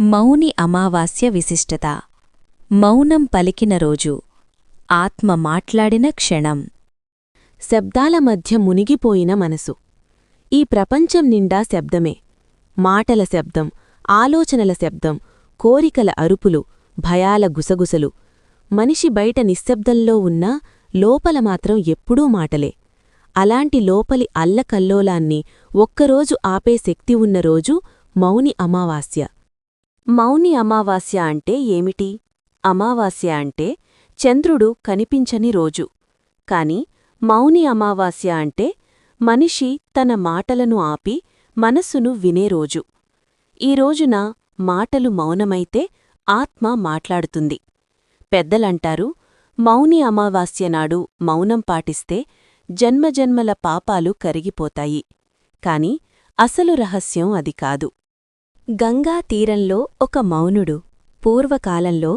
మౌని అమావాస్య విశిష్టత. మౌనం పలికిన రోజు. ఆత్మ మాట్లాడిన క్షణం. శబ్దాల మధ్య మునిగిపోయిన మనసు. ఈ ప్రపంచం నిండా శబ్దమే. మాటల శబ్దం ఆలోచనల శబ్దం కోరికల అరుపులు భయాల గుసగుసలు. మనిషి బయట నిశ్శబ్దంలో ఉన్నా లోపల మాత్రం ఎప్పుడూ మాటలే. అలాంటి లోపలి అల్లకల్లోలాన్ని ఒక్కరోజు ఆపే శక్తి ఉన్న రోజు మౌని అమావాస్య. మౌని అమావాస్య అంటే ఏమిటి? అమావాస్య అంటే చంద్రుడు కనిపించని రోజు. కాని మౌని అమావాస్య అంటే మనిషి తన మాటలను ఆపి మనస్సును వినే రోజు. ఈ రోజున మాటలు మౌనమైతే ఆత్మ మాట్లాడుతుంది. పెద్దలంటారు మౌని అమావాస్య నాడు మౌనం పాటిస్తే జన్మజన్మల పాపాలు కరిగిపోతాయి. కాని అసలు రహస్యం అది కాదు. గంగా తీరంలో ఒక మౌనుడు. పూర్వకాలంలో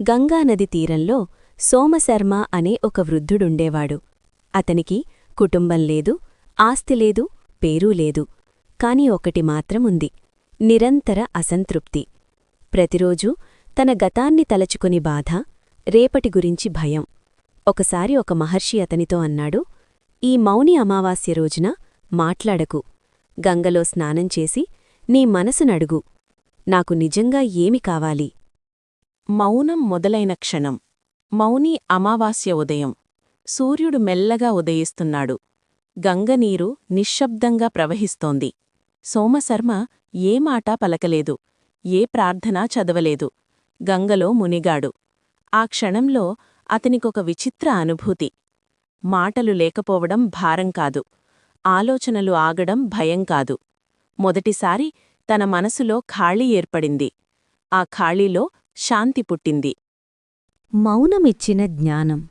గంగానది తీరంలో సోమశర్మ అనే ఒక వృద్ధుడుండేవాడు. అతనికి కుటుంబం లేదు ఆస్తి లేదు పేరూ లేదు. కాని ఒకటి మాత్రముంది నిరంతర అసంతృప్తి. ప్రతిరోజూ తన గతాన్ని తలచుకొని బాధ రేపటి గురించి భయం. ఒకసారి ఒక మహర్షి అతనితో అన్నాడు ఈ మౌని అమావాస్య రోజున మాట్లాడకు. గంగలో స్నానం చేసి నీ మనసునడుగు. నాకు నిజంగా ఏమి కావాలి? మౌనం మొదలైన క్షణం. మౌని అమావాస్య ఉదయం. సూర్యుడు మెల్లగా ఉదయిస్తున్నాడు. గంగనీరు నిశ్శబ్దంగా ప్రవహిస్తోంది. సోమశర్మ ఏ మాటా పలకలేదు. ఏ ప్రార్థనా చదవలేదు. గంగలో మునిగాడు. ఆ క్షణంలో అతనికొక విచిత్ర అనుభూతి. మాటలు లేకపోవడం భారం కాదు. ఆలోచనలు ఆగడం భయం కాదు. మొదటిసారి తన మనసులో ఖాళీ ఏర్పడింది. ఆ ఖాళీలో శాంతి పుట్టింది. మౌనమిచ్చిన జ్ఞానం.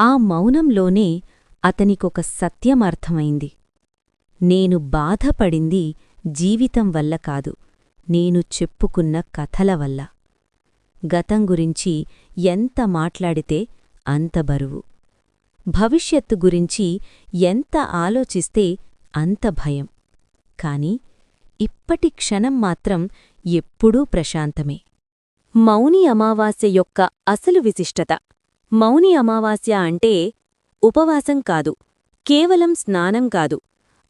ఆ మౌనంలోనే అతనికొక సత్యమర్థమైంది నేను బాధపడింది జీవితం వల్ల కాదు నేను చెప్పుకున్న కథల వల్ల. గతం గురించి ఎంత మాట్లాడితే అంత బరువు. భవిష్యత్తు గురించి ఎంత ఆలోచిస్తే అంత భయం. కాని ఇప్పటి క్షణం మాత్రం ఎప్పుడూ ప్రశాంతమే. మౌని అమావాస్య యొక్క అసలు విశిష్టత. మౌని అమావాస్య అంటే ఉపవాసం కాదు కేవలం స్నానం కాదు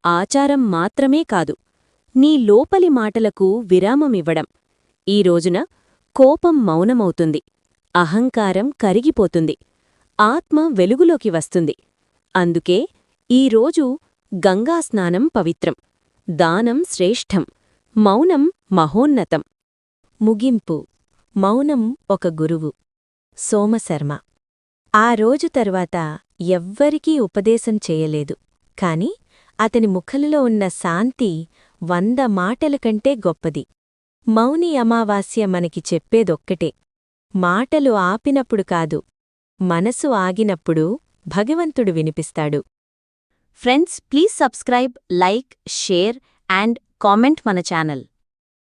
ఆచారం మాత్రమే కాదు. నీ లోపలి మాటలకు విరామమివ్వడం. ఈ రోజున కోపం మౌనమవుతుంది అహంకారం కరిగిపోతుంది ఆత్మ వెలుగులోకి వస్తుంది. అందుకే ఈరోజు గంగాస్నానం పవిత్రం. దానం శ్రేష్టం. మౌనం మహోన్నతం. ముగింపు. మౌనం ఒక గురువు. సోమశర్మ. ఆ రోజు తరువాత ఎవ్వరికీ ఉపదేశం చేయలేదు. కాని అతని ముఖలులో ఉన్న శాంతి వంద మాటల కంటే గొప్పది. మౌని అమావాస్య మనకి చెప్పేదొక్కటే. మాటలు ఆపినప్పుడు కాదు. మనసు ఆగినప్పుడు భగవంతుడు వినిపిస్తాడు. friends please subscribe like share and comment మన ఛానల్